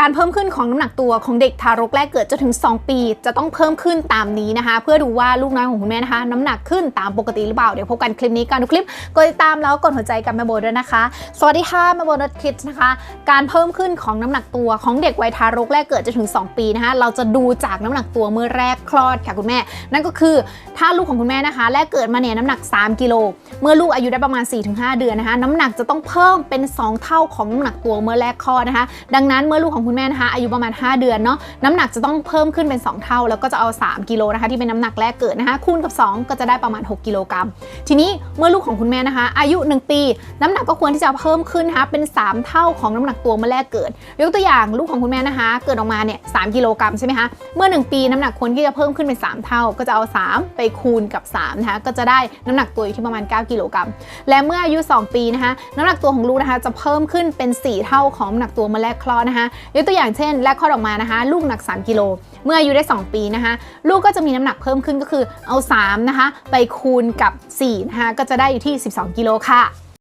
การเพิ่มขึ้นของน้ำหนักตัวของเด็กทารกแรกเกิดจนถึง 2 ปี จะต้องเพิ่มขึ้นตามนี้นะคะ เพื่อดูว่าลูกน้อยของคุณแม่นะคะน้ำหนักขึ้นตามปกติหรือเปล่า เดี๋ยวพบกันคลิปนี้กันทุกคลิปกดติดตามแล้วกดหัวใจกับแม่โบด้วยนะคะ สวัสดีค่ะแม่โบนัทคิดนะคะ การเพิ่มขึ้นของน้ำหนักตัวของเด็กวัยทารกแรกเกิดจนถึง 2 ปีนะคะเราจะดูจากน้ำหนักตัวเมื่อแรกคลอดค่ะคุณแม่ นั่นก็คือถ้าลูกของคุณแม่นะคะ แรกเกิดมาเนี่ยน้ำหนัก 3 กิโลเมื่อลูกอายุได้ประมาณ 4-5 เดือนนะคะ น้ำหนักจะต้องเพิ่มเป็น 2 เท่าของน้ำหนักตัวเมื่อแรกคลอดนะคะ ดังนั้นเมื่อลูกของคุณแม่นะคะอายุประมาณ 5 เดือนเนาะน้ำหนักจะต้องเพิ่มขึ้นเป็น 2 เท่า แล้วก็จะเอา 3 กิโลนะคะที่เป็นน้ำหนักแรกเกิดนะคะคูณกับ 2 ก็จะได้ประมาณ 6 กิโลกรัม ทีนี้เมื่อลูกของคุณแม่นะคะ อายุ 1 ปี น้ำหนักก็ควรที่จะเพิ่มขึ้นนะคะเป็น 3 เท่าของน้ำหนักตัวเมื่อแรกเกิดยกตัวอย่างลูกของคุณแม่นะคะ เกิดออกมาเนี่ยสกิโลกรัมใช่ไหมคะเมื่อ 1 ปีน้ำหนักควรที่จะเพิ่มขึ้นเป็น 3 เท่า ก็จะเอา 3 ไปคูณกับ3นะคะก็จะได้น้ำหนักตัวอยู่ที่ประมาณ 9 กิโลกรัมและเมื่ออายุ 2 ปีนะคะน้ำหนักตัวของลูกนะคะจะเพิ่มขึ้นเป็น 4 เท่าของน้ำหนักตัวเมื่อแรกคลอดนะคะยกตัวอย่างเช่น แลกคลอดออกมานะคะ ลูกหนัก 3 กิโล เมื่ออายุได้ 2 ปีนะคะ ลูกก็จะมีน้ำหนักเพิ่มขึ้นก็คือเอา3นะคะไปคูณกับ4นะคะก็จะได้อยู่ที่ 12 กิโลค่ะ